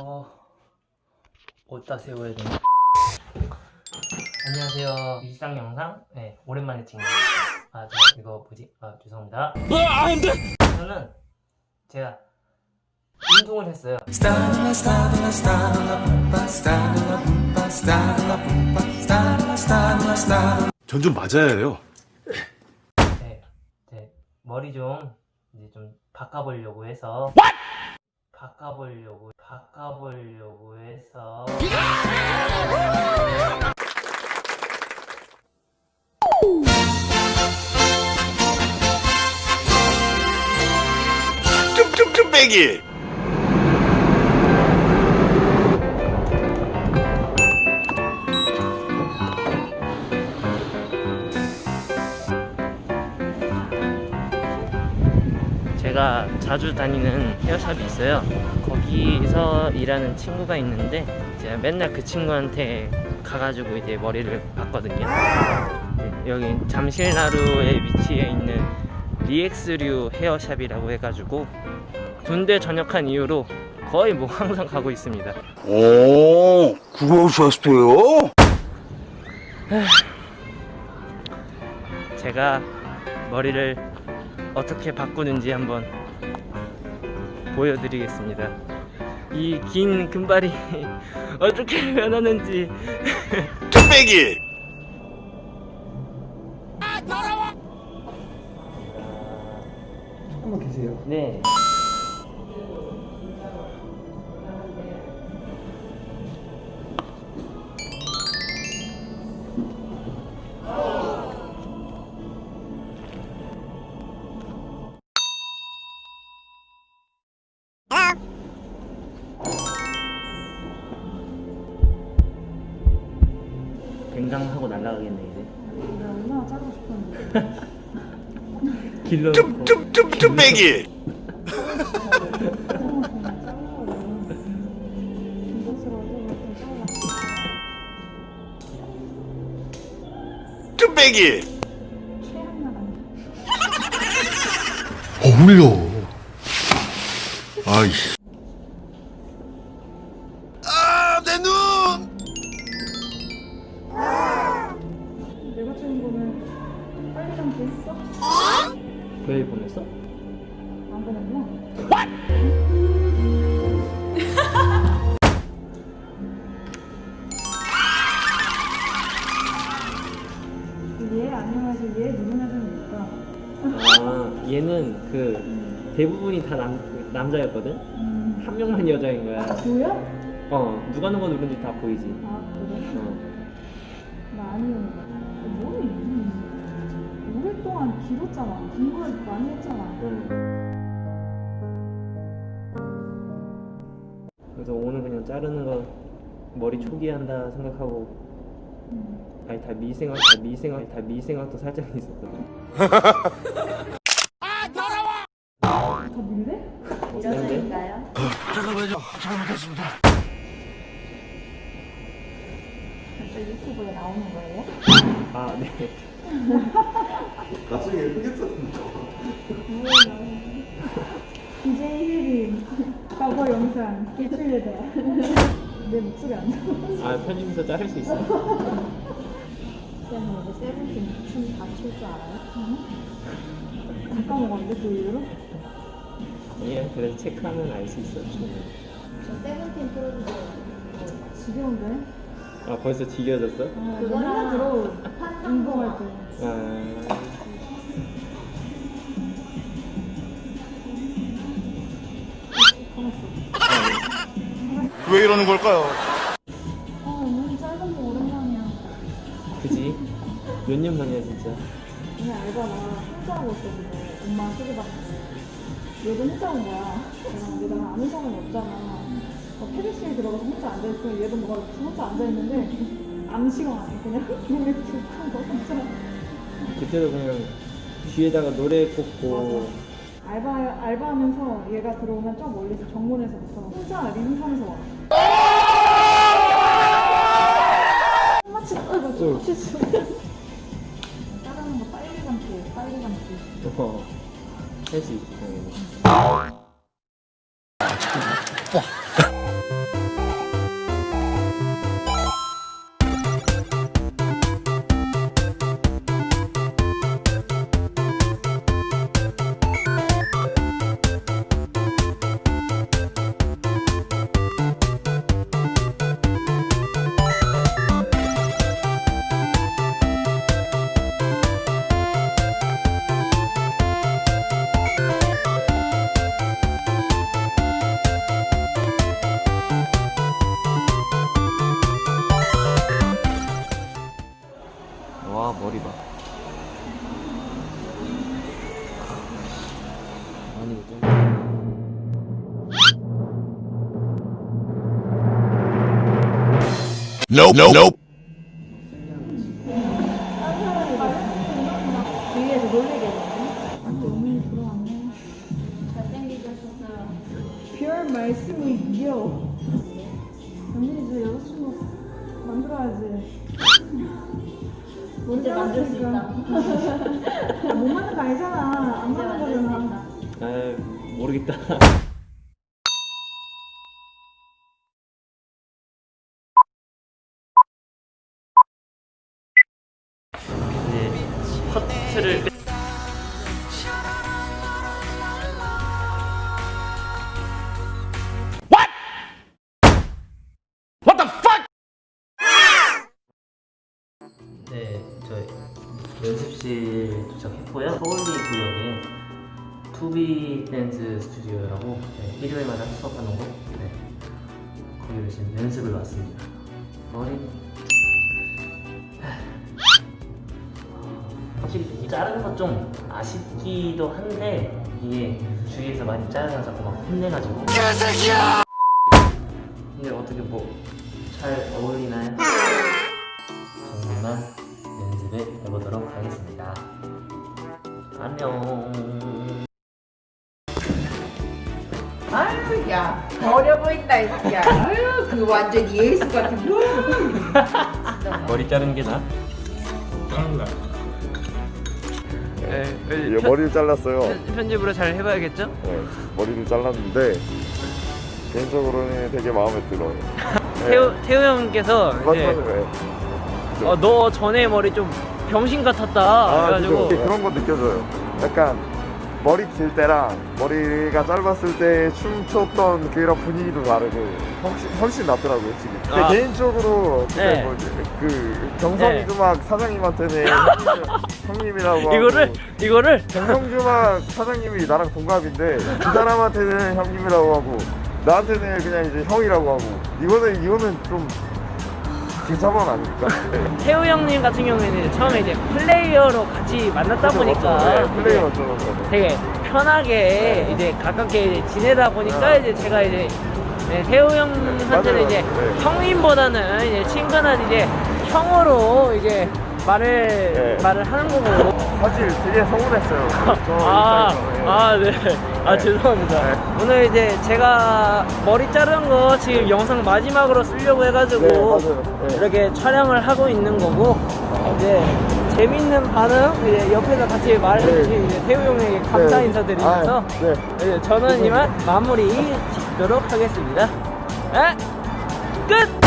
어, 어디다 세워야 되나? 안녕하세요. 일상 영상, 네, 오랜만에 찍는 거. 아, 저 이거 뭐지? 아, 죄송합니다. 저는 제가 운동을 했어요. 전 좀 맞아야 해요. 네, 네, 머리 좀 이제 좀 바꿔보려고 해서. 바꿔보려고, 바꿔보려고 해서. tumtumtum 빼기. 제가 자주 다니는 헤어샵이 있어요. 거기서 일하는 친구가 있는데 제가 맨날 그 친구한테 가가지고 이제 머리를 봤거든요. 네, 여기 잠실나루에 위치해 있는 리엑스류 헤어샵이라고 해가지고 군대 전역한 이후로 거의 뭐 항상 가고 있습니다. 오, 그러셨어요? 제가 머리를 어떻게 바꾸는지 한번 보여드리겠습니다. 이 긴 금발이 어떻게 변하는지 tum 빼기. 한번 계세요. 네. 뱅강하고 날아가겠네 이제. 내가 얼마나 짜고 싶었는데 길러. tum 빼기. 어울려. 아이씨. 됐어? 왜 보냈어? 안 보냈나? 얘 안녕하세요 얘 누구나 좀 있다 아 얘는 그 대부분이 다 남, 남자였거든? 음. 한 명만 여자인 거야 뭐야? 어 누가 누가 누군지 다 보이지 아 그래? 어. 나 아니었는데 뭐니? 오랫동안 길었잖아 긴 걸 많이 했잖아 응. 그래서 오늘 그냥 자르는 거 머리 초기한다 생각하고 음. 아니 다 미생각 다 미생각 다 미생각도 살짝 있었거든 더 밀래? 밀어드릴까요? 잠깐만요. 잘못했습니다. 유튜브에 나오는 거예요? 아 네 나중에 예쁘겠었는데. DJ 힐빈 과거 영상 일주일 예다 내 목소리 안 나와 아 편집해서 자를 수 있어 쌤은 이제 세븐틴 춤다출줄 알아요? 다 까먹었는데 그 이후로? 아니야 그래도 체크하면 알 수 있어 저 세븐틴 프로듀서 지겨운데? 아 벌써 지겨졌어? 아, 그거랑 들어 운동할 때 아. 왜 이러는 걸까요? 아 오늘 짧은 거 오랜만이야. 그지? 몇 년 만이야 진짜? 오늘 알바 나 혼자 하고 있었는데 엄마 소개받고. 얘도 혼자 온 거야. 내가 내가 아는 사람이 없잖아 어, 패드실에 들어가서 혼자 앉아있으면 얘도 뭐가 이렇게 혼자 앉아있는데 암시가 아니야 그냥 눈에 들고 혼자 그때도 그냥 귀에다가 노래 꽂고 알바, 알바하면서 얘가 들어오면 저 멀리서 정문에서부터 혼자 리듬 타면서 와. 마치 아이고 좀 치수. 자르는 거 빨리 감기, 빨리 감기. 어, 할수 있지 당연히 어요. 별 말씀이요. 언니 이제 여자친구 만들어야지. 이제 만들 수 있다. 못 만든 거 아니잖아. 안수 거잖아. 아 모르겠다. 끝- 네, 저 연습실 도착했고요. 서울리 구역에 투비 댄스 스튜디오라고 네, 일요일마다 수업하는 곳. 네. 거기를 지금 연습을 왔습니다. 머리 이 자르는 건좀 아쉽기도 한데 이게 주위에서 많이 자르나 자꾸 막 혼내가지고 근데 어떻게 뭐 잘 어울리나요? 정말 연습을 해보도록 하겠습니다. 안녕. 아유 야 어려 보인다 이 새끼야 아유 그 완전 예수 같은 머리 자르는 게 나? 네, 예, 머리를 잘랐어요. 편집으로 잘 해봐야겠죠? 네, 머리를 잘랐는데 개인적으로는 되게 마음에 들어요. 태우 태우 형께서 맞아요. 네. 어, 너 전에 머리 좀 병신 같았다 아, 그래가지고 그죠. 그런 거 느껴져요. 약간 머리 길 때랑 머리가 짧았을 때 춤췄던 그런 분위기도 다르고 훨씬, 훨씬 낫더라고요 지금. 근데 아. 개인적으로 근데 네. 뭐지, 그 경성주막 사장님한테는 형님, 하고 이거를 이거를 경성주막 사장님이 나랑 동갑인데 그 사람한테는 형님이라고 하고 나한테는 그냥 이제 형이라고 하고 이거는 이거는 좀 아닙니까? 네. 태우 형님 같은 경우에는 처음에 이제 플레이어로 같이 만났다 보니까 네, 플레이 어쩌는 거. 되게 편하게 이제 가깝게 이제 지내다 보니까 이제 제가 이제 네, 태우 형한테는 맞아요, 이제 맞아요. 네. 형님보다는 이제 친근한 이제 형으로 이제 말을 네. 말을 하는 거고. 사실 되게 서운했어요. 저 아, 입장에서. 아, 네. 아, 네. 죄송합니다. 네. 오늘 이제 제가 머리 자른 거 지금 영상 마지막으로 쓰려고 해가지고 네, 맞아요. 네. 이렇게 촬영을 하고 있는 거고 이제 재밌는 반응 이제 옆에서 같이 말해주신 네. 이제 태우 형에게 감사 네. 인사드리면서 아, 네. 이제 저는 이만 마무리 짓도록 하겠습니다. 네? 끝!